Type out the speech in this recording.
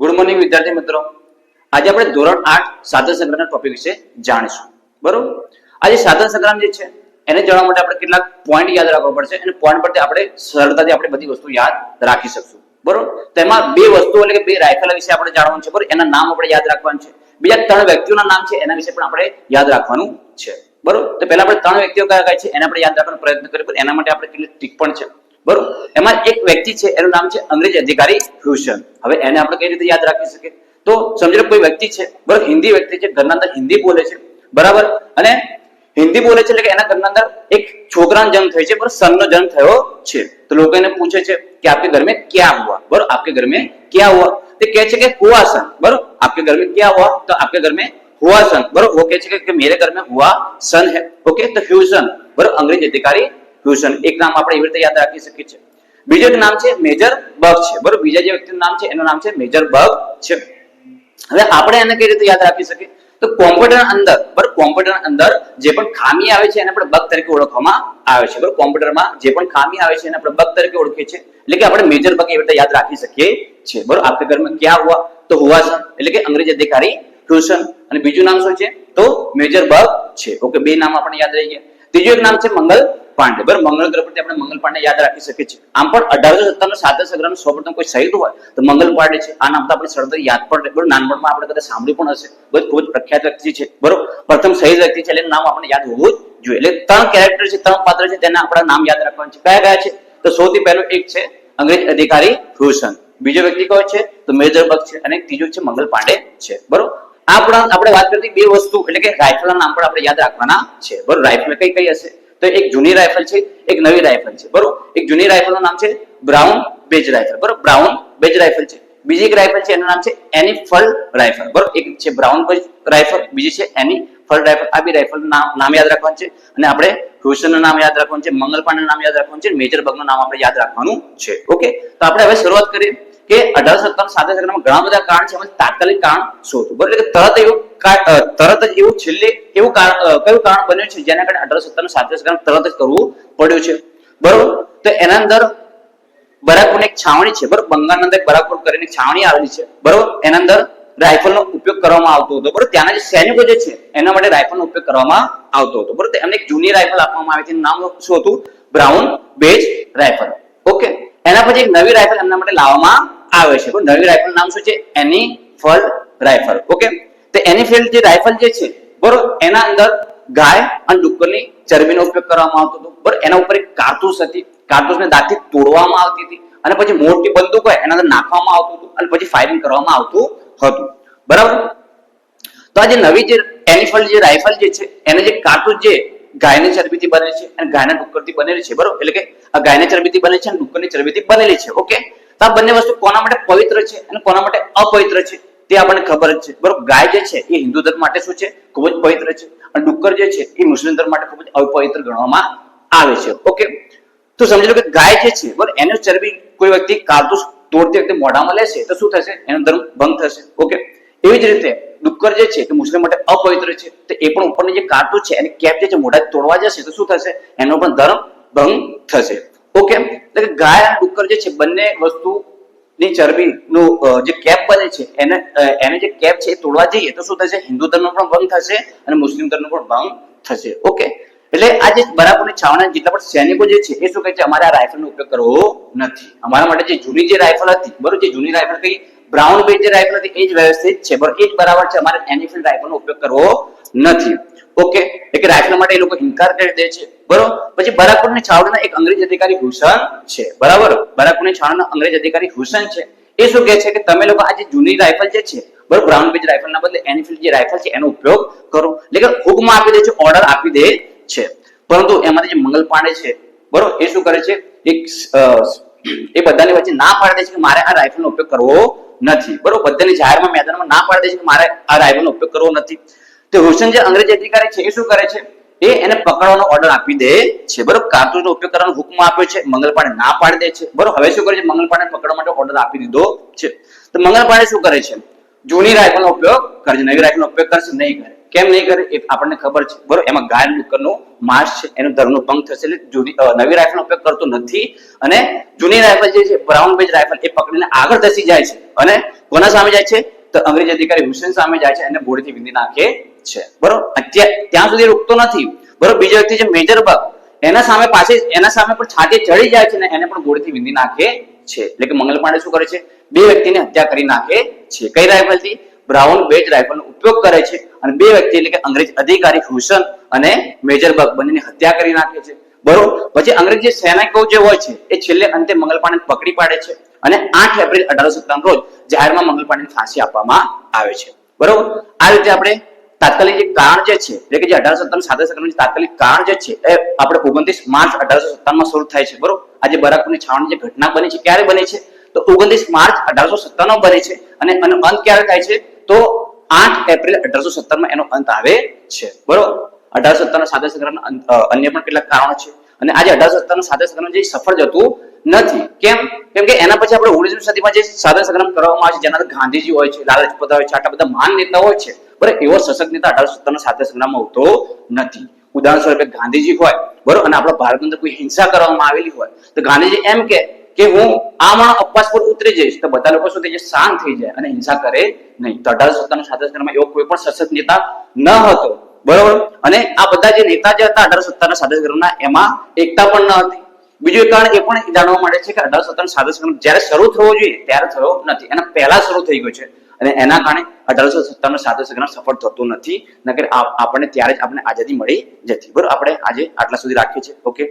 Good morning વિદ્યાર્થી મિત્રો. આજે આપણે ધોરણ આઠ સાધન સંગ્રહના ટોપિક વિશે જાણીશું. બરોબર? આજે સાધન સંગ્રહ જે છે, એને જાણવા માટે આપણે કેટલાક પોઈન્ટ યાદ રાખવા પડશે અને પોઈન્ટ પરથી આપણે સરળતાથી આપણે બધી વસ્તુ યાદ રાખી શકશું. બરોબર? તેમાં બે વસ્તુ એટલે કે બે રાઇફલ વિશે આપણે જાણવાનું છે, બરોબર? એના નામ આપણે યાદ રાખવાનું છે. બીજા ત્રણ વ્યક્તિઓના નામ છે, એના વિશે પણ આપણે યાદ રાખવાનું છે. બરોબર? તો પહેલા આપણે ત્રણ વ્યક્તિઓ કયા કયા છે, એને આપણે યાદ રાખવાનો પ્રયત્ન કરીએ એના માટે આપણે કેટલી ટીક પણ છે. બરોબર એમાં એક વ્યક્તિ છે એનું નામ છે અંગ્રેજ અધિકારી હ્યુસન હવે એને આપણે કઈ રીતે યાદ રાખી શકીએ તો સમજો કોઈ વ્યક્તિ છે બરોબર હિન્દી વ્યક્તિ છે ઘરના અંદર હિન્દી બોલે છે બરાબર અને હિન્દી બોલે છે એટલે કે એના ઘરના અંદર એક છોકરાનો જન્મ થયો છે બરોબર સનનો જન્મ થયો છે તો લોકો એને પૂછે છે કે આપકે ઘર में क्या हुआ बरोबर आपके घर में क्या हुआ તે કહે છે કે हुआ सन बरोबर आपके घर में क्या हुआ तो आपके घर में हुआ सन बरोबर वो કહે છે કે- કે मेरे घर में हुआ सन है ओके तो ह्यूसन बरोबर અંગ્રેજ અધિકારી હ્યુસન એક નામ આપણે એવી રીતે યાદ રાખી શકીએ છીએ. બીજું એક નામ છે મેજર બગ છે. બરોબર? બીજા જે વ્યક્તિનું નામ છે, એનું નામ છે મેજર બગ છે. હવે આપણે એને કઈ રીતે યાદ રાખી શકીએ? તો કોમ્પ્યુટર અંદર, બરોબર? કોમ્પ્યુટર અંદર જે પણ ખામી આવે છે એને આપણે બગ તરીકે ઓળખવામાં આવે છે. બરોબર? કોમ્પ્યુટરમાં જે પણ ખામી આવે છે એને આપણે બગ તરીકે ઓળખીએ છીએ. એટલે કે આપણે મેજર બગ એવી રીતે યાદ રાખી શકીએ છીએ. બરોબર? આપકે ઘરમાં ક્યાં હુઆ? તો હુઆ એટલે કે અંગ્રેજી અધિકારી ટ્યુશન. અને બીજું નામ શું છે? તો મેજર બગ છે. ઓકે, બે નામ આપણે યાદ રહી ગયા. ત્રીજું એક નામ છે મંગલ પાંડે. બરાબર? મંગળ ગ્રહ પરથી આપણે મંગલ પાંડે યાદ રાખી શકીએ છીએ. આમ પણ અઢારસો સત્તાવન સાતર સંગ્રહનું સૌપ્રથમ કોઈ શહીદ હોય તો મંગલ પાંડે છે. આ નામ તો આપણે સરળતા યાદ પણ બરાબર? નાનપણમાં આપણે કદાચ સાંભળ્યું પણ હશે. બહુ ખૂબ જ પ્રખ્યાત વ્યક્તિ છે. બરોબર? પ્રથમ શહીદ વ્યક્તિ છે એટલે નામ આપણે યાદ હોવું જ જોઈએ. એટલે ત્રણ કેરેક્ટર છે, ત્રણ પાત્ર છે, તેના આપણા નામ યાદ રાખવાનું છે. કયા કયા છે? તો સૌથી પહેલું એક છે અંગ્રેજ અધિકારી હુસન બીજો વ્યક્તિ કયો છે? તો મેજર બગ છે અને ત્રીજો છે મંગલ પાંડે છે. બરોબર? આ ઉપરાંત આપણે વાત કરતી બે વસ્તુ, એટલે કે રાઇફલના નામ પણ આપણે યાદ રાખવાના છે. બરોબર? રાઇફલ કઈ કઈ હશે? તો એક જૂની રાઇફલ છે, એક નવી રાઇફલ છે. બરોબર? એક જૂની રાઇફલનું નામ છે બ્રાઉન બેજ રાઇફલ બરોબર? બ્રાઉન બેજ રાઇફલ છે. બીજી એક રાઇફલ છે, એનું નામ છે એની ફલ રાઇફલ બરોબર? એક છે બ્રાઉન બેજ રાઇફલ બીજી છે એની ફલ રાઇફલ આ બી રાઇફલ નામ યાદ રાખવાનું છે. અને આપણે હ્યુસનનું નામ યાદ રાખવાનું છે મંગલ પાંડેનું નામ યાદ રાખવાનું છે મેજર બગનું નામ આપણે યાદ રાખવાનું છે. ઓકે? તો આપણે હવે શરૂઆત કરીએ. કે અઢારસો સત્તાવન સાથે સંગ્રામમાં ઘણા બધા કારણ છે તાત્કાલિક કારણ શોધવું. બરોબર? એટલે તરત એવું તરત જ એવું છેલ્લે એવું કારણ કયું કારણ બન્યું છે, જેના કારણે અઢારસો સત્તાવન સાથે સંગ્રામ તરત જ કરવું પડ્યું છે. બરોબર? તો એના અંદર બરાકપુર એક છાવણી છે. બરોબર? બંગાળના અંદર બરાકપુર કરીને છાવણી આવેલી છે. બરોબર? એના અંદર રાઇફલનો ઉપયોગ કરવામાં આવતો હતો. બરોબર? ત્યાંના જે સૈનિકો જે છે, એના માટે રાઇફલનો ઉપયોગ કરવામાં આવતો હતો. બરોબર? એમને એક જૂની રાઇફલ આપવામાં આવી એનું નામ શું હતું? Brown Bess rifle. ઓકે? એના પછી એક નવી રાઇફલ એમના માટે લાવવામાં આવે છે. નવી રાઇફલ નામ શું છે? એની ફલ રાઇફલ ઓકે તો એની જે રાઇફલ જે છે બરોબર એના અંદર ગાય અને ડુક્કરની ચરબીનો ઉપયોગ કરવામાં આવતો હતો. બરોબર એના ઉપર એક કારતૂસ હતી. કારતૂસને દાંતથી તોડવામાં આવતી હતી અને પછી મોટી બંદૂક હોય, એના અંદર નાખવામાં આવતું હતું અને પછી ફાયરિંગ કરવામાં આવતું હતું. બરાબર? તો આ જે નવી જે એનિફલ જે રાઇફલ જે છે, એને જે કારતૂસ જે ગાયની ચરબીથી બને છે અને ગાયના ડુક્કરથી બનેલી છે, બરોબર? એટલે કે આ ગાયની ચરબીથી બને છે અને ડુક્કરની ચરબીથી બનેલી છે ઓકે તો આ બંને વસ્તુ કોના માટે પવિત્ર છે અને કોના માટે અપવિત્ર છે તે આપણને ખબર જ છે. બરોબર, ગાય જે છે એ હિન્દુ ધર્મ માટે શું છે? ખૂબ જ પવિત્ર છે. અને ડુક્કર જે છે એ મુસ્લિમ ધર્મ માટે ખૂબ જ અપવિત્ર ગણવામાં આવે છે. ઓકે? તો સમજી લો કે ગાય જે છે, બરોબર, એનો ચરબી કોઈ વ્યક્તિ કારતૂસ તોડતી વખતે મોઢામાં લેશે તો શું થશે? એનો ધર્મ ભંગ થશે. ઓકે? એવી જ રીતે ડુક્કર જે છે તે મુસ્લિમ માટે અપવિત્ર છે તો એ પણ ઉપરની જે કારતૂસ છે એની કેપ જે છે મોઢા તોડવા જશે તો શું થશે? એનો પણ ધર્મ ભંગ થશે. ઓકે એટલે કે ગાય અને ડુક્કર જે છે, બંને વસ્તુ ની ચરબીનું જે કેપ બને છે, એને એને જે કેપ છે એ તોડવા જઈએ તો શું થશે? હિન્દુ ધર્મ પણ ભંગ થશે અને મુસ્લિમ ધર્મ પણ ભંગ થશે. ઓકે એટલે આ જે બરાબરની છાવણા જેટલા પણ સૈનિકો જે છે, એ શું કહે છે? અમારે આ રાઇફલનો ઉપયોગ કરવો નથી. અમારા માટે જે જૂની જે રાઇફલ હતી, બરોબર, જે જૂની રાઇફલ કઈ, બ્રાઉન બેજ જે રાઇફલ હતી, એ જ વ્યવસ્થિત છે બરોબર એ જ બરાબર છે, અમારે એનીફિલ્ડ રાઇફલનો ઉપયોગ કરવો નથી. ઓકે એટલે રાઇફલ માટે એ લોકો ઇનકાર કરી દે છે. બરોબર? પછી બરાકપુરની છાવણીના એક અંગ્રેજ અધિકારી હુસન છે. બરાબર? બરાકપુરની છાવણીના અંગ્રેજ અધિકારી હુસન છે. એ શું કહે છે કે તમે લોકો આ જૂની રાઇફલ જે છે, બરોબર? બ્રાઉન બેજ રાઇફલના બદલે એનફિલ્ડ જે રાઇફલ છે, એનો ઉપયોગ કરો. એટલે હુકમ આપી દે છે ઓર્ડર આપી દે છે. પરંતુ એમાંથી જે મંગલ પાંડે છે, બરોબર? એ શું કરે છે? એક એ બધાની વચ્ચે ના પાડે છે કે મારે આ રાઇફલનો ઉપયોગ કરવો નથી. બરોબર? બધાની જાહેરમાં મેદાનમાં ના પાડે છે કે મારે આ રાઇફલનો ઉપયોગ કરવો નથી. તો હુસેન જે અંગ્રેજ અધિકારી છે એ શું કરે છે? એ એને પકડવાનો ઓર્ડર આપી દે છે. બરોબર? કારતૂસનો ઉપયોગ કરવાનો હુકમ આપ્યો છે. મંગલ પાંડે ના પાડી દે છે. બરોબર? હવે શું કરે છે? મંગલ પાંડે પકડવા માટે ઓર્ડર આપી દીધો છે. તો મંગલ પાંડે શું કરે છે? જૂની રાઇફલનો ઉપયોગ કરે છે. નવી રાઇફલનો ઉપયોગ કરશે નહીં કરે. કેમ નહીં કરે? એ આપણને ખબર છે. બરોબર? એમાં ગાય ડુક્કરનું માંસ છે. એનો ધર્મનો ભંગ થશે એટલે જૂની નવી રાઇફલનો ઉપયોગ કરતો નથી. અને જૂની રાઇફલ જે છે બ્રાઉન બેજ રાઇફલ એ પકડીને આગળ ધસી જાય છે. અને કોના સામે જાય છે? તો અંગ્રેજ અધિકારી હુસેન સામે જાય છે અને બોડીથી વિંધી નાખે છે. બરોબર? ત્યાં સુધી રૂકતો નથી. બરોબર? બીજો વ્યક્તિ છે મેજર બગ એના સામે પાછી, એના સામે પણ છાતી ચડી જાય છે ને એને પણ ગોળથી વિંધી નાખે છે. એટલે કે મંગલ પાંડે શું કરે છે? બે વ્યક્તિને હત્યા કરી નાખે છે. કઈ રાઇફલથી? બ્રાઉન બેજ રાઇફલનો ઉપયોગ કરે છે. અને બે વ્યક્તિ એટલે કે અંગ્રેજ અધિકારી હુસન અને મેજર બગ બંનેની હત્યા કરી નાખે છે. બરોબર? પછી અંગ્રેજ સૈનિકો જે હોય છે, એ છેલ્લે અંતે મંગલ પાંડેને પકડી પાડે છે. અને આઠ એપ્રિલ અઢારસો રોજ જાહેરમાં મંગલ પાંડેને ફાંસી આપવામાં આવે છે. બરોબર? આ રીતે આપણે તાત્કાલિક જે કારણ જે છે, એટલે કે જે અઢારસો સત્તાવન સંક્રમણ જે તાત્કાલિક કારણ જે છે, એ આપણે ઓગણત્રીસ માર્ચ અઢારસો સત્તાવનમાં શરૂ થાય છે, બરોબર? આજે બરાકપુરની છાવણી જે ઘટના બની છે, ક્યારે બની છે? તો ઓગણત્રીસ માર્ચ અઢારસો સત્તાવન બને છે અને એનો અંત ક્યારે થાય છે? તો આઠ એપ્રિલ અઢારસો સત્તરમાં એનો અંત આવે છે, બરોબર? અઢારસો સત્તાવન સાદા સંક્રમણ અન્ય પણ કેટલાક કારણો છે. અને આજે અઢારસો સત્તાવન સાદા સંક્રમણ જે સફળ જતું નથી, કેમ? કેમ કે એના પછી આપણે ઓગણીસમી સદીમાં જે સાદા સંક્રમણ કરવામાં આવે છે, જેના ગાંધીજી હોય છે, લાલા હોય છે, આટલા બધા મહાન નેતા હોય છે બરાબર? એવો સશક્ત નેતા અઢારસો સત્તાવન સાથે સંગ્રામમાં આવતો નથી. ઉદાહરણ સ્વરૂપે ગાંધીજી હોય, બરોબર? અને આપણા ભારત અંદર કોઈ હિંસા કરવામાં આવેલી હોય, તો ગાંધીજી એમ કે કે હું આ માણસ અપવાસ પર ઉતરી જઈશ, તો બધા લોકો શું થઈ જાય શાંત થઈ જાય અને હિંસા કરે નહીં. તો અઢારસો સત્તાવન સાથે સંગ્રામમાં એવો કોઈ પણ સશક્ત નેતા ન હતો, બરોબર? અને આ બધા જે નેતા જે હતા અઢારસો સત્તાવન સાથે સંગ્રામના, એમાં એકતા પણ ન હતી. બીજું કારણ એ પણ જાણવા મળે છે કે અઢારસો સત્તાવન સાથે સંગ્રામ જયારે શરૂ થવો જોઈએ, ત્યારે થયો નથી. એના પહેલા શરૂ થઈ ગયો છે. અને એના કારણે અઢારસો સત્તાવન સાદા સંગ્રામ સફળ થતો નથી. નકર આપણને ત્યારે જ આપણને આઝાદી મળી જતી. બરોબર? આપણે આજે આટલા સુધી રાખીએ છીએ ઓકે